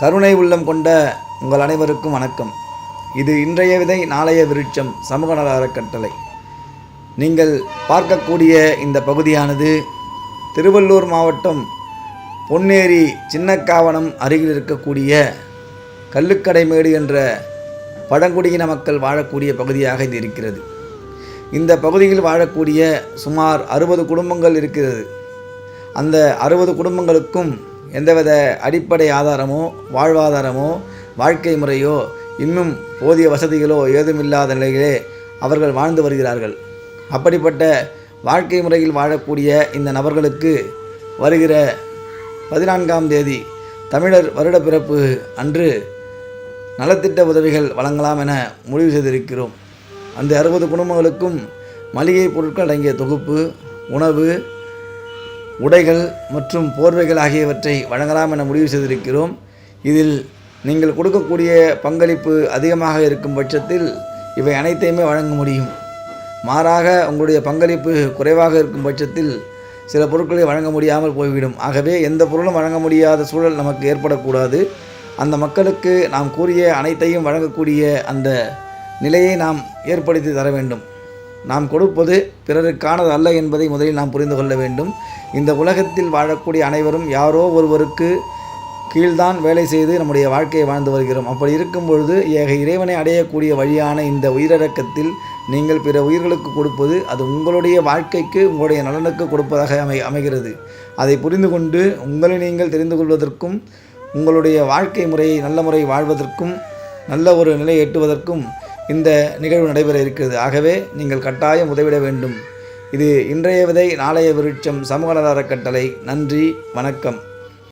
கருணை உள்ளம் கொண்ட உங்கள் அனைவருக்கும் வணக்கம். இது இன்றைய விதை நாளைய விருட்சம் சமூக நல அறக்கட்டளை நீங்கள் பார்க்கக்கூடிய இந்த பகுதியானது திருவள்ளூர் மாவட்டம் பொன்னேரி சின்னக்காவனம் அருகில் இருக்கக்கூடிய கல்லுக்கடைமேடு என்ற பழங்குடியின மக்கள் வாழக்கூடிய பகுதியாக இது இருக்கிறது. இந்த பகுதியில் வாழக்கூடிய சுமார் அறுபது குடும்பங்கள் இருக்கிறது. அந்த அறுபது குடும்பங்களுக்கும் எந்தவித அடிப்படை ஆதாரமோ வாழ்வாதாரமோ வாழ்க்கை முறையோ இன்னும் போதிய வசதிகளோ ஏதுமில்லாத நிலையிலே அவர்கள் வாழ்ந்து வருகிறார்கள். அப்படிப்பட்ட வாழ்க்கை முறையில் வாழக்கூடிய இந்த நபர்களுக்கு வருகிற பதினான்காம் தேதி தமிழர் வருட பிறப்பு அன்று நலத்திட்ட உதவிகள் வழங்கலாம் என முடிவு செய்திருக்கிறோம். அந்த அறுபது குடும்பங்களுக்கும் மளிகை பொருட்கள் அடங்கிய தொகுப்பு உணவு உடைகள் மற்றும் போர்வைகள் ஆகியவற்றை வழங்கலாம் என முடிவு செய்திருக்கிறோம். இதில் நீங்கள் கொடுக்கக்கூடிய பங்களிப்பு அதிகமாக இருக்கும் பட்சத்தில் இவை அனைத்தையுமே வழங்க முடியும். மாறாக உங்களுடைய பங்களிப்பு குறைவாக இருக்கும் பட்சத்தில் சில பொருட்களை வழங்க முடியாமல் போய்விடும். ஆகவே எந்த பொருளும் வழங்க முடியாத சூழல் நமக்கு ஏற்படக்கூடாது. அந்த மக்களுக்கு நாம் கூறிய அனைத்தையும் வழங்கக்கூடிய அந்த நிலையை நாம் ஏற்படுத்தி தர வேண்டும். நாம் கொடுப்பது பிறருக்கானது அல்ல என்பதை முதலில் நாம் புரிந்து கொள்ள வேண்டும். இந்த உலகத்தில் வாழக்கூடிய அனைவரும் யாரோ ஒருவருக்கு கீழ்தான் வேலை செய்து நம்முடைய வாழ்க்கையை வாழ்ந்து வருகிறோம். அப்படி இருக்கும் பொழுது ஏக இறைவனை அடையக்கூடிய வழியான இந்த உயிரடக்கத்தில் நீங்கள் பிற உயிர்களுக்கு கொடுப்பது அது உங்களுடைய வாழ்க்கைக்கு உங்களுடைய நலனுக்கு கொடுப்பதாக அமை அமைகிறது. அதை புரிந்து கொண்டு உங்களை நீங்கள் தெரிந்து கொள்வதற்கும் உங்களுடைய வாழ்க்கை முறையை நல்ல முறை வாழ்வதற்கும் நல்ல ஒரு நிலை எட்டுவதற்கும் இந்த நிகழ்வு நடைபெற இருக்கிறது. ஆகவே நீங்கள் கட்டாயம் உதவிட வேண்டும். இது இன்றைய விதை நாளைய விருட்சம் சமூக நல அறக்கட்டளை நன்றி வணக்கம்.